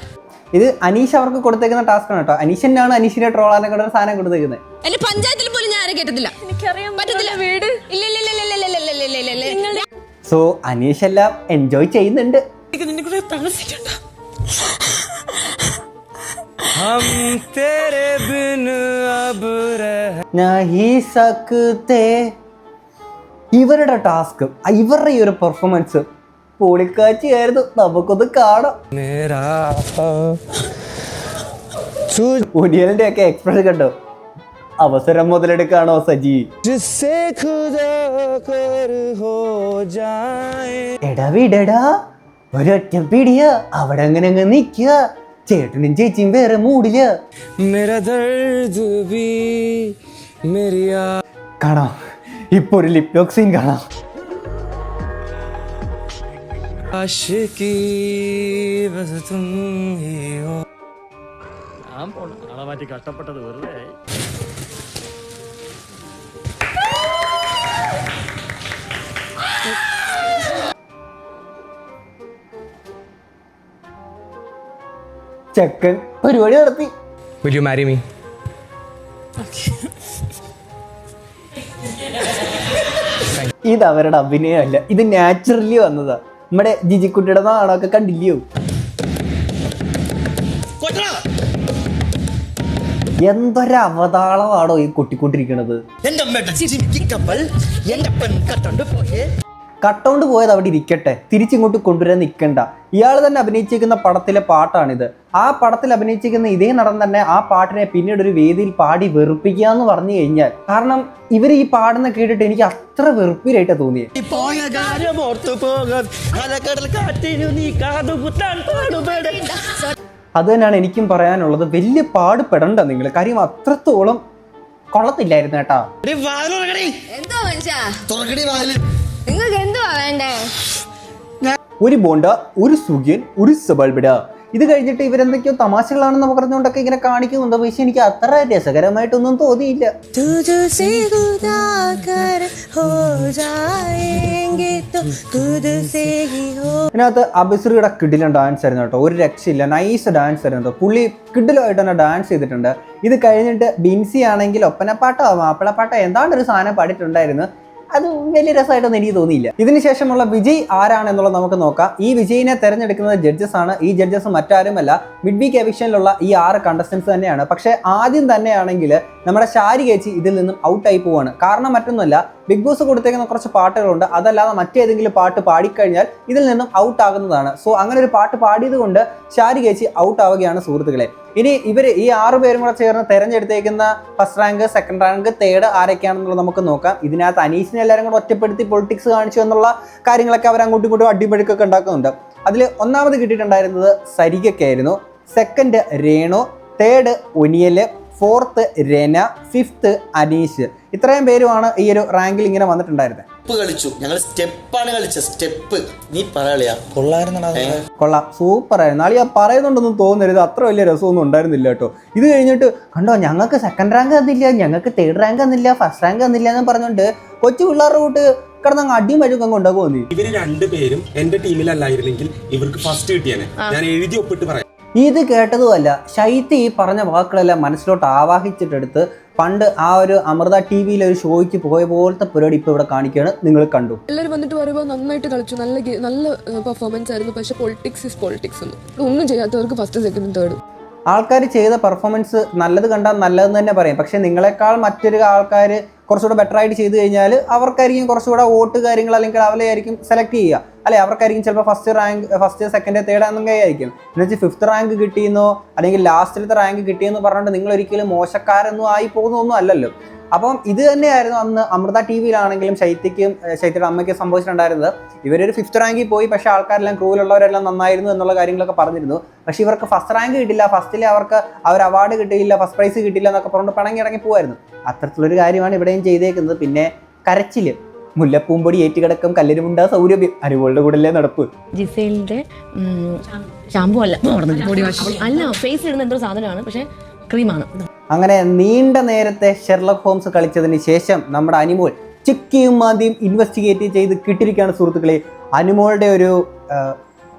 ഇത് അനീഷ് അവർക്ക് കൊടുത്തേക്കുന്ന ടാസ്ക് ആണ് കേട്ടോ. അനീഷിനാണ് അനീഷിനെ ട്രോളാനൊക്കെ ഒരു സാധനം കൊടുത്തേക്കുന്നത് അല്ലെ പഞ്ചായത്തിൽ പോലും ഞാൻ ആരെ കേട്ടത്തില്ല എനിക്കറിയാൻ പറ്റത്തില്ല. വീട്. ഇല്ല സോ അനീഷ് എല്ലാം എൻജോയ് ചെയ്യുന്നുണ്ട് ഇവരുടെ ടാസ്ക് ഇവരുടെ ഈ ഒരു പെർഫോമൻസ് പൊളിക്കാച്ചിയായിരുന്നു. നമുക്കൊന്ന് കാണാം. ഒനിയലിന്റെ ഒക്കെ എക്സ്പ്രഷൻ കണ്ടോ? അവസരം മുതലെടുക്കാണോ സജി? എടാ വിടടാ ഒരൊറ്റ പിടിയ. അവിടെ അങ്ങനെ അങ്ങ് നിക്കുക ചേട്ടനും ചേച്ചിയും വേറെ മൂടില്ല കാണാം. ഇപ്പൊ ഒരു ആഷിക്കി തും ഹോ വെറുതെ ആയി. പരിപാടി നടത്തി. Will you ഇത് അവരുടെ അഭിനയമല്ല ഇത് നാച്ചുറലി വന്നതാ. നമ്മുടെ ജിജിക്കുട്ടിയുടെ നാടൊക്കെ കണ്ടില്ലയോ? എന്തൊരു അവതാളമാണോ ഈ കൊട്ടിക്കൊണ്ടിരിക്കണത്? എന്റെ കട്ടോണ്ട് പോയേ കട്ടൗണ്ട് പോയത് അവിടെ ഇരിക്കട്ടെ. തിരിച്ചിങ്ങോട്ട് കൊണ്ടുവരാൻ നിൽക്കണ്ട. ഇയാൾ തന്നെ അഭിനയിച്ചിരിക്കുന്ന പടത്തിലെ പാട്ടാണിത്. ആ പടത്തിൽ അഭിനയിച്ചിരിക്കുന്ന ഇതേ നടൻ തന്നെ ആ പാട്ടിനെ പിന്നീട് ഒരു വേദിയിൽ പാടി വെറുപ്പിക്കുക എന്ന് പറഞ്ഞു കഴിഞ്ഞാൽ കാരണം ഇവർ ഈ പാടുന്ന കേട്ടിട്ട് എനിക്ക് അത്ര വെറുപ്പിലായിട്ടാ തോന്നിയത് അത് തന്നെയാണ് എനിക്കും പറയാനുള്ളത്. വലിയ പാടുപെടണ്ട നിങ്ങൾ കാര്യം അത്രത്തോളം കൊള്ളത്തില്ലായിരുന്നു കേട്ടാ. നിങ്ങൾക്ക് ഒരു ബോണ്ട ഒരു സുഖ്യൻ ഒരു സബൾബിട ഇത് കഴിഞ്ഞിട്ട് ഇവരെന്തൊക്കെയോ തമാശകളാണെന്ന് പറഞ്ഞുകൊണ്ടൊക്കെ ഇങ്ങനെ കാണിക്കുന്നുണ്ട്. പക്ഷെ എനിക്ക് അത്ര രസകരമായിട്ടൊന്നും തോന്നിയില്ല. അതിനകത്ത് അബിസറിയുടെ കിഡിലും ഡാൻസ് ആയിരുന്നു കേട്ടോ. ഒരു രക്ഷയില്ല. നൈസ് ഡാൻസ് ആയിരുന്നു പുള്ളി കിഡിലുമായിട്ട് തന്നെ ഡാൻസ് ചെയ്തിട്ടുണ്ട്. ഇത് കഴിഞ്ഞിട്ട് ബിൻസി ആണെങ്കിൽ ഒപ്പനപ്പാട്ടോ മാപ്പിളപ്പാട്ടോ എന്താണ്ട് ഒരു സാധനം പാടിയിട്ടുണ്ടായിരുന്നു. അത് വലിയ രസമായിട്ടൊന്നും എനിക്ക് തോന്നിയില്ല. ഇതിനുശേഷമുള്ള വിജയ് ആരാണെന്നുള്ളത് നമുക്ക് നോക്കാം. ഈ വിജയിനെ തെരഞ്ഞെടുക്കുന്നത് ജഡ്ജസ് ആണ്. ഈ ജഡ്ജസ് മറ്റാരുമല്ല. മിഡ് വീക്ക് എവിക്ഷനിലുള്ള ഈ ആറ് കണ്ടസ്റ്റൻസ് തന്നെയാണ്. പക്ഷേ ആദ്യം തന്നെയാണെങ്കിൽ നമ്മുടെ ശാരി ചേച്ചി ഇതിൽ നിന്നും ഔട്ടായി പോവാണ്. കാരണം മറ്റൊന്നുമല്ല ബിഗ് ബോസ് കൊടുത്തേക്കുന്ന കുറച്ച് പാട്ടുകളുണ്ട്. അതല്ലാതെ മറ്റേതെങ്കിലും പാട്ട് പാടിക്കഴിഞ്ഞാൽ ഇതിൽ നിന്നും ഔട്ട് ആകുന്നതാണ്. സോ അങ്ങനെ ഒരു പാട്ട് പാടിയത് കൊണ്ട് ശാരി ചേച്ചി ഔട്ട് ആവുകയാണ് സുഹൃത്തുക്കളെ. ഇനി ഇവർ ഈ ആറ് പേരും കൂടെ ചേർന്ന് തെരഞ്ഞെടുത്തേക്കുന്ന first rank second rank third ആരൊക്കെയാണെന്നുള്ളത് നമുക്ക് നോക്കാം. ഇതിനകത്ത് അനീഷിനെ എല്ലാവരും കൂടെ ഒറ്റപ്പെടുത്തി പൊളിറ്റിക്സ് കാണിച്ചു എന്നുള്ള കാര്യങ്ങളൊക്കെ അവർ അങ്ങോട്ടും ഇങ്ങോട്ടും അടിപൊളിക്കൊക്കെ ഉണ്ടാക്കുന്നുണ്ട്. അതിൽ ഒന്നാമത് കിട്ടിയിട്ടുണ്ടായിരുന്നത് സരികയ്ക്കായിരുന്നു സെക്കൻഡ് രേണു. തേർഡ് ഒനിയൽ. ഫോർത്ത് രന. ഫിഫ്ത്ത് അനീഷ്. ഇത്രയും പേരുമാണ് ഈ ഒരു റാങ്കിൽ ഇങ്ങനെ വന്നിട്ടുണ്ടായിരുന്നത് സ്റ്റെപ്പ് കളിച്ചു. ഞങ്ങൾ സ്റ്റെപ്പാണ് കളിച്ചത്. സ്റ്റെപ്പ്. നീ പറയാ കൊള്ളാം സൂപ്പർ ആയിരുന്നു ആളി ആ പറയുന്നുണ്ടെന്നും തോന്നരുത്. അത്ര വലിയ രസമൊന്നും ഉണ്ടായിരുന്നില്ല കേട്ടോ. ഇത് കഴിഞ്ഞിട്ട് കണ്ടോ ഞങ്ങൾക്ക് സെക്കൻഡ് റാങ്ക് തന്നില്ല ഞങ്ങൾക്ക് തേർഡ് റാങ്ക് തന്നില്ല ഫസ്റ്റ് റാങ്ക് തന്നില്ല എന്ന് പറഞ്ഞുകൊണ്ട് കൊച്ചു പിള്ളേരുടെ കൂട്ട് കിടന്നങ്ങ് അടിയും വഴുക്കും കൊണ്ടൊക്കെ തോന്നി ഇവർ രണ്ടുപേരും എന്റെ ടീമിലല്ലായിരുന്നെങ്കിൽ ഇവർക്ക് ഫസ്റ്റ് കിട്ടിയാനെ. ഞാൻ എഴുതി ഒപ്പിട്ട് പറയാം. ഇത് കേട്ടതുമല്ല ശൈത്യ ഈ പറഞ്ഞ വാക്കുകളെല്ലാം മനസ്സിലോട്ട് ആവാഹിച്ചിട്ടെടുത്ത് പണ്ട് ആ ഒരു അമൃത ടി വിയിൽ ഒരു ഷോയ്ക്ക് പോയ പോലത്തെ പരിപാടി ഇപ്പോൾ ഇവിടെ കാണിക്കുകയാണ്. നിങ്ങൾ കണ്ടു. എല്ലാവരും വന്നിട്ട് പറയുമ്പോൾ നന്നായിട്ട് കളിച്ചു. നല്ല നല്ല പെർഫോമൻസ് ആയിരുന്നു. പക്ഷെ പൊളിറ്റിക്സ് ഇസ് പൊളിറ്റിക്സ് ഒന്നും ചെയ്യാത്തവർക്ക് ഫസ്റ്റ് സെക്കൻഡ് തേർഡും ആൾക്കാർ ചെയ്ത പെർഫോമൻസ് നല്ലത് കണ്ടാൽ നല്ലതെന്ന് തന്നെ പറയും. പക്ഷേ നിങ്ങളെക്കാൾ മറ്റൊരു ആൾക്കാർ കുറച്ചുകൂടെ ബെറ്റർ ആയിട്ട് ചെയ്തു കഴിഞ്ഞാൽ അവർക്കായിരിക്കും കുറച്ചുകൂടെ വോട്ട് കാര്യങ്ങൾ അല്ലെങ്കിൽ അവരെയായിരിക്കും സെലക്ട് ചെയ്യുക. അല്ലെ അവർക്കായിരിക്കും ചിലപ്പോൾ first rank first second third എന്നൊക്കെ ആയിരിക്കും. എന്ന് വെച്ചാൽ ഫിഫ്ത്ത് റാങ്ക് കിട്ടിയെന്നോ അല്ലെങ്കിൽ ലാസ്റ്റിലത്തെ റാങ്ക് കിട്ടിയെന്ന് പറഞ്ഞുകൊണ്ട് നിങ്ങൾ ഒരിക്കലും മോശക്കാരൊന്നും ആയി പോകുന്നൊന്നും അല്ലല്ലോ. അപ്പം ഇത് തന്നെയായിരുന്നു അന്ന് അമൃത ടി വിയിലാണെങ്കിലും ശൈത്യയ്ക്കും ശൈത്യയുടെ അമ്മയ്ക്കും സംഭവിച്ചിട്ടുണ്ടായിരുന്നത്. ഇവരൊരു ഫിഫ്ത്ത് റാങ്കിൽ പോയി പക്ഷേ ആൾക്കാരെല്ലാം ക്രൂവിലുള്ളവരെല്ലാം നന്നായിരുന്നു എന്നുള്ള കാര്യങ്ങളൊക്കെ പറഞ്ഞിരുന്നു. പക്ഷേ ഇവർക്ക് ഫസ്റ്റ് റാങ്ക് കിട്ടില്ല. ഫസ്റ്റിൽ അവർക്ക് അവർ അവാർഡ് കിട്ടിയില്ല ഫസ്റ്റ് പ്രൈസ് കിട്ടില്ല എന്നൊക്കെ പറഞ്ഞു പണങ്ങി ഇറങ്ങി പോകുമായിരുന്നു അത്തരത്തിലൊരു കാര്യമാണ് ഇവിടെയും ചെയ്തേക്കുന്നത്. പിന്നെ കരച്ചിൽ മുല്ലപ്പൂമ്പൊടി ഏറ്റുകിടക്കും കല്ലിനുമുണ്ട സൗരഭ്യം. അനുകളുടെ കൂടെ നടപ്പ്. ജിസൈലിന്റെ ഷാമ്പു അല്ല അല്ല ഫേസ് ഇടുന്ന എന്തോ സാധനമാണ്. പക്ഷെ ക്രീമാണ് അങ്ങനെ നീണ്ട നേരത്തെ ഷെർലക് ഹോംസ് കളിച്ചതിന് ശേഷം നമ്മുടെ അനിമോൾ ചിക്കിയും ആദ്യം ഇൻവെസ്റ്റിഗേറ്റ് ചെയ്ത് കിട്ടിയിരിക്കുകയാണ് സുഹൃത്തുക്കളെ. അനിമോളുടെ ഒരു ആ,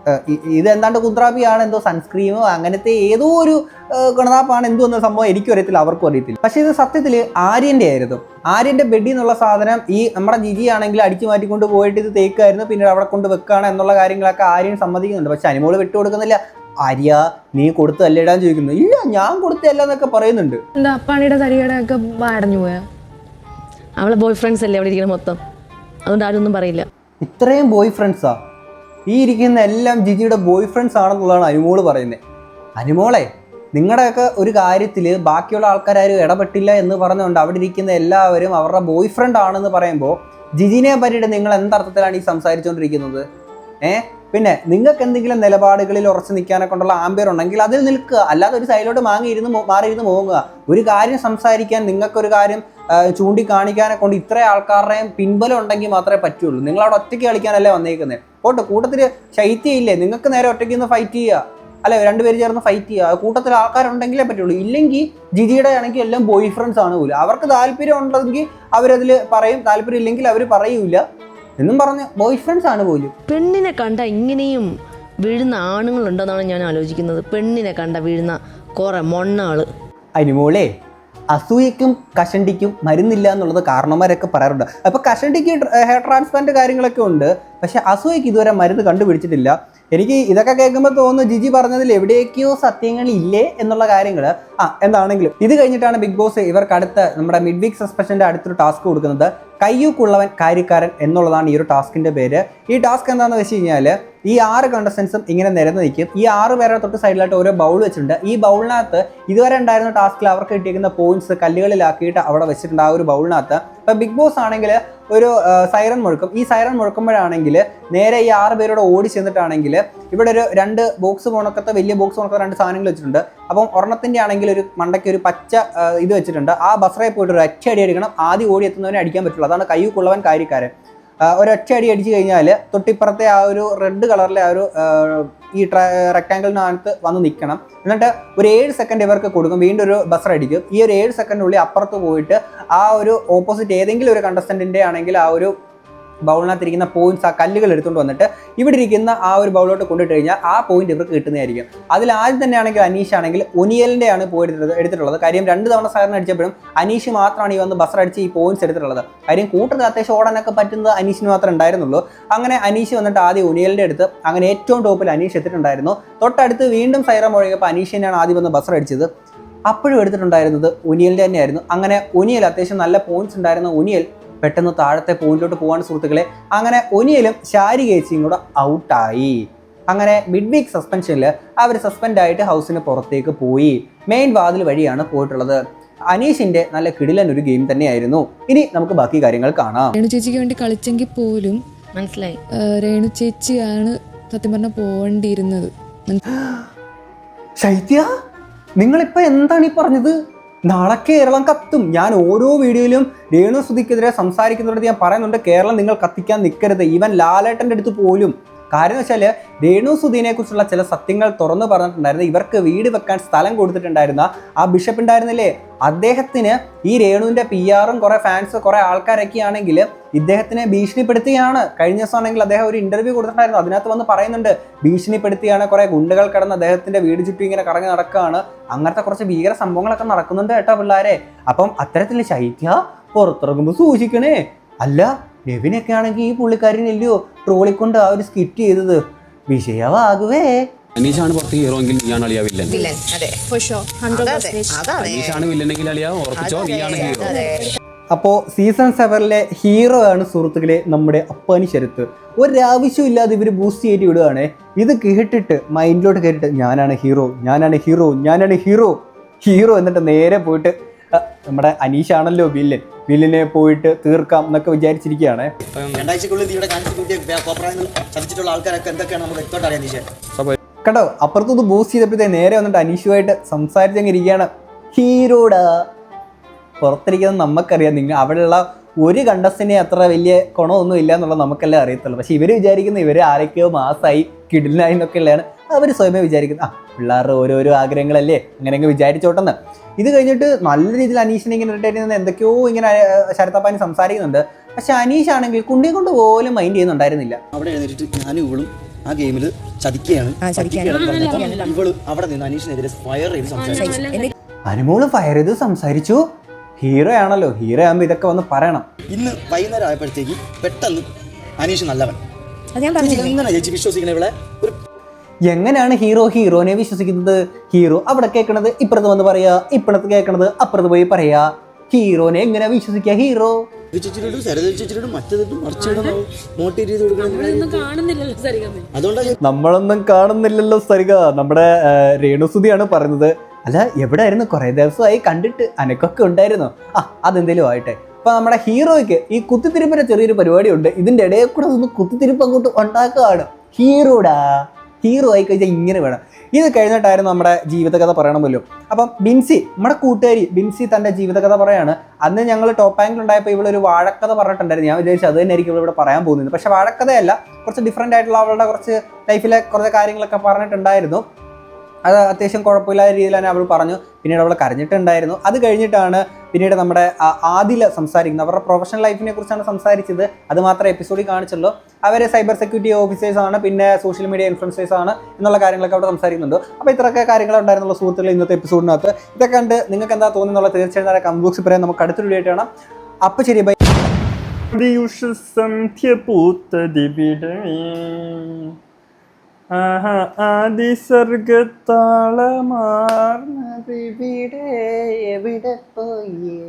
ആ, ഇ- ഇത് എന്താണ്ട് കുന്ത്രാപ്പിയാണ് എന്തോ സൺസ്ക്രീമോ അങ്ങനത്തെ ഏതോ ഒരു ഗുണതാപ്പാണ് എന്തോ എന്ന സംഭവം എനിക്കും അറിയത്തില്ല അവർക്കും അറിയത്തില്ല. പക്ഷേ ഇത് സത്യത്തിൽ ആര്യന്റെ ആയിരുന്നു. ആര്യന്റെ ബെഡിൽ നിന്നുള്ള സാധനം ഈ നമ്മുടെ ജിജി ആണെങ്കിൽ അടിച്ചു മാറ്റിക്കൊണ്ട് പോയിട്ട് ഇത് തേക്കായിരുന്നു പിന്നീട് അവിടെ കൊണ്ട് വെക്കുകയാണ് എന്നുള്ള കാര്യങ്ങളൊക്കെ ആര്യൻ സമ്മതിക്കുന്നുണ്ട്. പക്ഷെ അനിമോൾ വിട്ടുകൊടുക്കുന്നില്ല. ആര്യ നീ കൊടുത്തല്ലേടാൻ ചോദിക്കുന്നു. ഇല്ല ഞാൻ കൊടുത്തല്ല എന്നൊക്കെ പറയുന്നുണ്ട്. എന്താ അപ്പാണിയുടെ തരികയുടെ ഒക്കെ അടഞ്ഞു പോയാ? അവളെ ബോയ് ഫ്രണ്ട്സ് അല്ലേ അവിടെ ഇരിക്കുന്നത് മൊത്തം? അതുകൊണ്ട് ആരും ഒന്നും പറയില്ല. ഇത്രയും ബോയ് ഫ്രണ്ട്സാ ഈ ഇരിക്കുന്ന എല്ലാം ജിജിയുടെ ബോയ് ഫ്രണ്ട്സ് ആണെന്നുള്ളതാണ് അനുമോൾ പറയുന്നത്. അനുമോളെ നിങ്ങളുടെയൊക്കെ ഒരു കാര്യത്തിൽ ബാക്കിയുള്ള ആൾക്കാരും ഇടപെട്ടില്ല എന്ന് പറഞ്ഞുകൊണ്ട് അവിടെ ഇരിക്കുന്ന എല്ലാവരും അവരുടെ ബോയ് ഫ്രണ്ട് ആണെന്ന് പറയുമ്പോൾ ജിജിനെ പറ്റിയിട്ട് നിങ്ങൾ എന്തർത്ഥത്തിലാണ് ഈ സംസാരിച്ചുകൊണ്ടിരിക്കുന്നത്? ഏ? പിന്നെ നിങ്ങൾക്ക് എന്തെങ്കിലും നിലപാടുകളിൽ ഉറച്ചു നിൽക്കാനെ കൊണ്ടുള്ള ആംബിയർ ഉണ്ടെങ്കിൽ അതിൽ നിൽക്കുക. അല്ലാതെ ഒരു സൈഡിലോട്ട് മാങ്ങിയിരുന്ന് മാറിയിരുന്ന് പോകുക ഒരു കാര്യം സംസാരിക്കാൻ നിങ്ങൾക്കൊരു കാര്യം ചൂണ്ടിക്കാണിക്കാനെ കൊണ്ട് ഇത്ര ആൾക്കാരുടെയും പിൻബലം ഉണ്ടെങ്കിൽ മാത്രമേ പറ്റുള്ളൂ. നിങ്ങൾ അവിടെ ഒറ്റയ്ക്ക് കളിക്കാനല്ലേ വന്നേക്കുന്നത് പോട്ടെ കൂട്ടത്തിൽ ശൈത്യയില്ലേ നിങ്ങൾക്ക് നേരെ ഒറ്റയ്ക്ക് നിന്ന് ഫൈറ്റ് ചെയ്യുക. അല്ലെ രണ്ടുപേര് ചേർന്ന് ഫൈറ്റ് ചെയ്യുക. കൂട്ടത്തിൽ ആൾക്കാരുണ്ടെങ്കിലേ പറ്റുള്ളൂ. ഇല്ലെങ്കിൽ ജിജിയുടെ ആണെങ്കിൽ എല്ലാം ബോയ് ഫ്രണ്ട്സ് ആണ് പോലും. അവർക്ക് താല്പര്യം ഉണ്ടെങ്കിൽ അവരതിൽ പറയും. താല്പര്യം ഇല്ലെങ്കിൽ അവർ പറയൂല. എന്നും പറഞ്ഞ് ബോയ് ഫ്രണ്ട്സ് ആണ് പോലും. പെണ്ണിനെ കണ്ട ഇങ്ങനെയും വീഴുന്ന ആണുങ്ങളുണ്ടെന്നാണ് ഞാൻ ആലോചിക്കുന്നത്. പെണ്ണിനെ കണ്ട വീഴുന്ന കുറെ മൊണ്ണാൾ. അനുമോളെ അസൂയക്കും കഷണ്ടിക്കും മരുന്നില്ല എന്നുള്ളത് കാരണന്മാരൊക്കെ പറയാറുണ്ട്. അപ്പോൾ കഷണ്ടിക്ക് ഹെയർ ട്രാൻസ്പ്ലാന്റ് കാര്യങ്ങളൊക്കെ ഉണ്ട്. പക്ഷെ അസൂയക്ക് ഇതുവരെ മരുന്ന് കണ്ടുപിടിച്ചിട്ടില്ല. എനിക്ക് ഇതൊക്കെ കേൾക്കുമ്പോൾ തോന്നുന്നു ജിജി പറഞ്ഞതിൽ എവിടെയൊക്കെയോ സത്യങ്ങൾ ഇല്ലേ എന്നുള്ള കാര്യങ്ങൾ. ആ എന്താണെങ്കിലും. ഇത് കഴിഞ്ഞിട്ടാണ് ബിഗ് ബോസ് ഇവർക്ക് അടുത്ത നമ്മുടെ മിഡ് വീക്ക് സസ്പെൻഷന്റെ അടുത്തൊരു ടാസ്ക് കൊടുക്കുന്നത്. കയ്യൂക്കുള്ളവൻ കാര്യക്കാരൻ എന്നുള്ളതാണ് ഈ ഒരു ടാസ്കിന്റെ പേര്. ഈ ടാസ്ക് എന്താണെന്ന് വെച്ച് കഴിഞ്ഞാൽ ഈ ആറ് കണ്ടസ്റ്റൻസും ഇങ്ങനെ നിരന്ന് നിൽക്കും. ഈ ആറ് പേരുടെ തൊട്ട് സൈഡിലായിട്ട് ഓരോ ബൗൾ വെച്ചിട്ടുണ്ട്. ഈ ബൗളിനകത്ത് ഇതുവരെ ഉണ്ടായിരുന്ന ടാസ്കിൽ അവർക്ക് കിട്ടിയിരിക്കുന്ന പോയിന്റ്സ് കല്ലുകളിലാക്കിയിട്ട് അവിടെ വെച്ചിട്ടുണ്ട് ആ ഒരു ബൗളിനകത്ത് ഇപ്പം ബിഗ് ബോസ് ആണെങ്കിൽ ഒരു സൈറൺ മുഴക്കും. ഈ സൈറൺ മുഴക്കുമ്പോഴാണെങ്കിൽ നേരെ ഈ ആറ് പേരോട് ഓടി ചെന്നിട്ടാണെങ്കിൽ ഇവിടെ ഒരു രണ്ട് ബോക്സ് പോണക്കത്തെ വലിയ ബോക്സ് പോണക്കത്തെ രണ്ട് സാധനങ്ങൾ വെച്ചിട്ടുണ്ട്. അപ്പം ഒരെണ്ണത്തിന്റെ ആണെങ്കിൽ ഒരു മണ്ടയ്ക്ക് ഒരു പച്ച ഇത് വെച്ചിട്ടുണ്ട്. ആ ബസറയിൽ പോയിട്ട് ഒരു അടി അടിക്കണം. ആദ്യം ഓടി എത്തുന്നവനെ അടിക്കാൻ പറ്റുള്ളൂ. അതാണ് കയ്യൂക്കുള്ളവൻ കാര്യക്കാരൻ. ഒരൊറ്റ അടി അടിച്ചു കഴിഞ്ഞാൽ തൊട്ടിപ്പുറത്തെ ആ ഒരു റെഡ് കളറിലെ ആ ഒരു ഈ റെക്ടാങ്കിളിനകത്ത് വന്ന് നിൽക്കണം എന്നിട്ട് ഒരു ഏഴ് സെക്കൻഡ് ഇവർക്ക് കൊടുക്കും. വീണ്ടും ഒരു ബസർ അടിക്കും. ഈ ഒരു ഏഴ് സെക്കൻഡിനുള്ളിൽ അപ്പുറത്ത് പോയിട്ട് ആ ഒരു ഓപ്പോസിറ്റ് ഏതെങ്കിലും ഒരു കണ്ടസ്റ്റന്റിന്റെ ആണെങ്കിൽ ആ ഒരു ബൗളിനകത്ത് ഇരിക്കുന്ന പോയിന്റ്സ് ആ കല്ലുകൾ എടുത്തുകൊണ്ട് വന്നിട്ട് ഇവിടെ ഇരിക്കുന്ന ആ ഒരു ബൗളിലോട്ട് കൊണ്ടിട്ട് കഴിഞ്ഞാൽ ആ പോയിന്റ് ഇവർക്ക് കിട്ടുന്നതായിരിക്കും. അതിൽ ആദ്യം തന്നെ ആണെങ്കിൽ അനീഷ് ആണെങ്കിൽ ഒനിയലിന്റെ ആണ് പോയി എടുത്തിട്ട് എടുത്തിട്ടുള്ളത്. കാര്യം രണ്ട് തവണ സാറിന് അടിച്ചപ്പോഴും അനീഷ് മാത്രമാണ് ഈ വന്ന് ബസർ അടിച്ച് ഈ പോയിന്റ്സ് എടുത്തിട്ടുള്ളത്. കാര്യം കൂട്ടത്തിൽ അത്യാവശ്യം ഓടാനൊക്കെ പറ്റുന്നത് അനീഷിന് മാത്രമേ ഉണ്ടായിരുന്നുള്ളൂ. അങ്ങനെ അനീഷ് വന്നിട്ട് ആദ്യം ഒനിയലിന്റെ അടുത്ത് അങ്ങനെ ഏറ്റവും ടോപ്പിൽ അനീഷ് എത്തിയിട്ടുണ്ടായിരുന്നു. തൊട്ടടുത്ത് വീണ്ടും സൈറ മുഴങ്ങിയപ്പോൾ അനീഷ് തന്നെയാണ് ആദ്യം വന്ന് ബസർ അടിച്ചത്. അപ്പോഴും എടുത്തിട്ടുണ്ടായിരുന്നത് ഒനിയലിന്റെ തന്നെയായിരുന്നു. അങ്ങനെ ഒനിയൽ അത്യാവശ്യം നല്ല പോയിന്റ്സ് ഉണ്ടായിരുന്ന ഒനിയൽ പെട്ടെന്ന് താഴത്തെ പോയിന്റിലോട്ട് പോകാൻ സുഹൃത്തുക്കളെ. അങ്ങനെ ഒനിയലും ശാരി കേച്ചിയും കൂടെ ഔട്ടായി. അങ്ങനെ മിഡ് വീക്ക് സസ്പെൻഷനിൽ അവർ സസ്പെൻഡ് ആയിട്ട് ഹൗസിന് പുറത്തേക്ക് പോയി. മെയിൻ വാതിൽ വഴിയാണ് പോയിട്ടുള്ളത്. അനീഷിന്റെ നല്ല കിടിലൻ ഒരു ഗെയിം തന്നെയായിരുന്നു. ഇനി നമുക്ക് ബാക്കി കാര്യങ്ങൾ കാണാം. രേണു ചേച്ചിക്ക് വേണ്ടി കളിച്ചെങ്കിൽ പോലും മനസ്സിലായി. രേണു ചേച്ചിയാണ് സത്യം പറഞ്ഞ പോകേണ്ടിയിരുന്നത് ശൈത്യ നിങ്ങളിപ്പോ എന്താണ് ഈ പറഞ്ഞത്? നാളെ കേരളം കത്തും. ഞാൻ ഓരോ വീഡിയോയിലും രേണു സുധിക്കെതിരെ സംസാരിക്കുന്നിടത്ത് ഞാൻ പറയുന്നുണ്ട് കേരളം നിങ്ങൾ കത്തിക്കാൻ നിൽക്കരുത്. ഈവൻ ലാലേട്ടന്റെ അടുത്ത് പോലും എന്ന് വെച്ചാൽ രേണു സുധീനെ കുറിച്ചുള്ള ചില സത്യങ്ങൾ തുറന്നു പറഞ്ഞിട്ടുണ്ടായിരുന്നു. ഇവർക്ക് വീട് വെക്കാൻ സ്ഥലം കൊടുത്തിട്ടുണ്ടായിരുന്ന ആ ബിഷപ്പ് ഉണ്ടായിരുന്നില്ലേ? അദ്ദേഹത്തിന് ഈ രേണുവിന്റെ പി ആറും കുറെ ഫാൻസ് കുറെ ആൾക്കാരൊക്കെയാണെങ്കിൽ ഇദ്ദേഹത്തിനെ ഭീഷണിപ്പെടുത്തിയാണ് കഴിഞ്ഞ ദിവസം ആണെങ്കിൽ അദ്ദേഹം ഒരു ഇന്റർവ്യൂ കൊടുത്തിട്ടുണ്ടായിരുന്നു. അതിനകത്ത് വന്ന് പറയുന്നുണ്ട് ഭീഷണിപ്പെടുത്തിയാണ് കുറെ ഗുണ്ടുകൾ കടന്ന് അദ്ദേഹത്തിന്റെ വീട് ചുറ്റും ഇങ്ങനെ കറങ്ങി നടക്കുകയാണ്. അങ്ങനത്തെ കുറച്ച് ഭീകര സംഭവങ്ങളൊക്കെ നടക്കുന്നുണ്ട് കേട്ടോ പിള്ളേരെ. അപ്പം അത്തരത്തിൽ ശൈത്യ പുറത്തിറങ്ങുമ്പോൾ സൂക്ഷിക്കണേ. അല്ല നെവിനൊക്കെ ആണെങ്കിൽ ഈ പുള്ളിക്കാരനല്ലയോ ട്രോളിക്കൊണ്ട് ആ ഒരു സ്കിറ്റ് ചെയ്തത്. വിഷയമാകുവേ. അനീഷാണ് പുറത്ത് ഹീറോ എങ്കിൽ നീയാണ് അളിയാ വില്ലൻ? അതെ. For 100% അനീഷാണ് വില്ലനെങ്കിൽ അളിയാ ഉറപ്പിച്ചോ? നീയാണ് ഹീറോ. അപ്പോൾ സീസൺ സെവനിലെ ഹീറോ ആണ് സുഹൃത്തുക്കളെ നമ്മുടെ അപ്പാനി ശരത്ത്. ഒരാവശ്യമില്ലാതെ ഇവർ ബൂസ്റ്റ് ചെയ്തിട്ട് വിടുകയാണ് ഇത് കേട്ടിട്ട് മൈൻഡിലോട്ട് കേട്ടിട്ട് ഞാനാണ് ഹീറോ ഞാനാണ് ഹീറോ ഞാനാണ് ഹീറോ ഹീറോ എന്നിട്ട് നേരെ പോയിട്ട് "അ, നമ്മുടെ അനീഷാണല്ലോ വില്ലൻ. വില്ലനെ പോയിട്ട് തീർക്കാം എന്നൊക്കെ വിചാരിച്ചിരിക്കുകയാണ്. രണ്ടാഴ്ചക്കുള്ളിൽ നീ ഇവിടെ കാണിച്ചു കൂട്ടിയ ചതിച്ചിട്ടുള്ള ആൾക്കാരൊക്കെ എന്തൊക്കെയാണ് നമുക്ക് വ്യക്തമായിട്ട് അറിയാൻ നിശേ കേട്ടോ അപ്പുറത്തുനിന്ന് ബൂസ്റ്റ് ചെയ്തപ്പോഴത്തെ നേരെ വന്നിട്ട് അനീഷുമായിട്ട് സംസാരിച്ചങ്ങ് ഇരിക്കുകയാണ് ഹീറോടാ. പുറത്തിരിക്കുന്നത് നമുക്കറിയാം. നിങ്ങൾ അവിടെയുള്ള ഒരു കണ്ടസ്റ്റിനെ അത്ര വലിയ ഗുണമൊന്നും ഇല്ല എന്നുള്ളത് നമുക്കെല്ലാം അറിയത്തുള്ളൂ. പക്ഷെ ഇവർ വിചാരിക്കുന്ന ഇവർ ആരൊക്കെയോ മാസമായി കിടിലായി എന്നൊക്കെയുള്ളതാണ്. അവർ സ്വയമേ വിചാരിക്കുന്നത് ആ പിള്ളേരുടെ ഓരോരോ ആഗ്രഹങ്ങളല്ലേ? അങ്ങനെയൊക്കെ വിചാരിച്ചോട്ടെന്ന്. ഇത് കഴിഞ്ഞിട്ട് നല്ല രീതിയിൽ അനീഷിനെ ഇങ്ങനെ ഇറിറ്റേറ്റ് ചെയ്യുന്ന എന്തൊക്കെയോ ഇങ്ങനെ ശരത്തപ്പാനി സംസാരിക്കുന്നുണ്ട്. പക്ഷെ അനീഷ് ആണെങ്കിൽ കുണ്ടിയെ കൊണ്ട് പോലും മൈൻഡ് ചെയ്യുന്നുണ്ടായിരുന്നില്ല. അവിടെ എഴുന്നേറ്റ് ഞാനും ഇവളും ആ ഗെയിമിൽ ചതിക്കുകയാണ്. ഇവൾ അവിടെ നിന്ന് അനീഷിനെതിരെ ഫയർ ചെയ്ത് സംസാരിച്ചു. അനുമോൾ ഫയർ ചെയ്ത് സംസാരിച്ചു. ഹീറോ ആണല്ലോ. ഹീറോ ആകുമ്പോൾ ഇതൊക്കെ വന്ന് പറയണം. ഇന്ന് വൈകുന്നേരം ആയപ്പോഴത്തേക്ക് പെട്ടെന്ന് അനീഷ് നല്ലവൻ. അത് ഞാൻ പറഞ്ഞില്ലേ? എങ്ങനെ ചേച്ചി വിശ്വസിക്കണ ഇവിടെ ഒരു എങ്ങനെയാണ് ഹീറോ ഹീറോനെ വിശ്വസിക്കുന്നത്? ഹീറോ അവിടെ കേൾക്കണത് ഇപ്പുറത്ത് വന്ന് പറയാ ഇപ്പുറത്ത് കേൾക്കണത് അപ്പുറത്ത് പോയി പറയാ. ഹീറോനെ എങ്ങനെ വിശ്വസിക്കുക ഹീറോ? നമ്മളൊന്നും കാണുന്നില്ലല്ലോ സരിക. നമ്മുടെ രേണുസുതിയാണ് പറയുന്നത്. അല്ല എവിടെ ആയിരുന്നു കുറേ ദിവസമായി കണ്ടിട്ട് അനക്കൊക്കെ ഉണ്ടായിരുന്നു. ആ അതെന്തേലും ആയിട്ടെ. ഇപ്പൊ നമ്മുടെ ഹീറോയ്ക്ക് ഈ കുത്തിത്തിരിപ്പിന്റെ ചെറിയൊരു പരിപാടി ഉണ്ട് ഇതിന്റെ ഇടയിൽ കൂടെ നിന്ന് കുത്തിത്തിരിപ്പ് അങ്ങോട്ട് ഉണ്ടാക്കുകയാണ്. ഹീറോടാ. ഹീറോ ആയി കഴിഞ്ഞാൽ ഇങ്ങനെ വേണം. ഇത് കഴിഞ്ഞിട്ടായിരുന്നു നമ്മുടെ ജീവിതകഥ പറയണമല്ലോ അപ്പം ബിൻസി നമ്മുടെ കൂട്ടുകാരി ബിൻസി തന്റെ ജീവിതകഥ പറയാണ്. അന്ന് ഞങ്ങൾ ടോപ്പ് ആങ്കിൽ ഉണ്ടായപ്പോൾ ഇവളൊരു വാഴക്കഥ പറഞ്ഞിട്ടുണ്ടായിരുന്നു. ഞാൻ വിചാരിച്ചു അത് തന്നെ ആയിരിക്കും ഇവിടെ പറയാൻ പോകുന്നത്. പക്ഷേ വാഴക്കഥയല്ല കുറച്ച് ഡിഫറെന്റ് ആയിട്ടുള്ള അവളുടെ കുറച്ച് ലൈഫിലെ കുറച്ച് കാര്യങ്ങളൊക്കെ പറഞ്ഞിട്ടുണ്ടായിരുന്നു. അത് അത്യാവശ്യം കുഴപ്പമില്ലാത്ത രീതിയിൽ തന്നെ അവൾ പറഞ്ഞു. പിന്നീട് അവൾ കരഞ്ഞിട്ടുണ്ടായിരുന്നു. അത് കഴിഞ്ഞിട്ടാണ് പിന്നീട് നമ്മുടെ ആദില സംസാരിക്കുന്നത്. അവരുടെ പ്രൊഫഷണൽ ലൈഫിനെ കുറിച്ചാണ് സംസാരിച്ചത്. അത് മാത്രമേ എപ്പിസോഡിൽ കാണിച്ചുള്ളൂ. അവർ സൈബർ സെക്യൂരിറ്റി ഓഫീസേഴ്സ് ആണ് പിന്നെ സോഷ്യൽ മീഡിയ ഇൻഫ്ലുവൻസേഴ്സ് ആണ് എന്നുള്ള കാര്യങ്ങളൊക്കെ അവിടെ സംസാരിക്കുന്നുണ്ട്. അപ്പോൾ ഇത്രയൊക്കെ കാര്യങ്ങൾ ഉണ്ടായിരുന്നുള്ള സുഹൃത്തുക്കൾ ഇന്നത്തെ എപ്പിസോഡിനകത്ത് ഇതൊക്കെ കണ്ട് നിങ്ങൾക്ക് എന്താ തോന്നുന്നുള്ള തീർച്ചയായും നല്ല ബോക്സിൽ പറയാം. നമുക്ക് അടുത്തൊരു വീഡിയോ കാണാം. അപ്പോൾ ശരി ബൈ ആദി ആദിസർഗത്താളമാർന്നതിവിടെ എവിടെ പോയേ?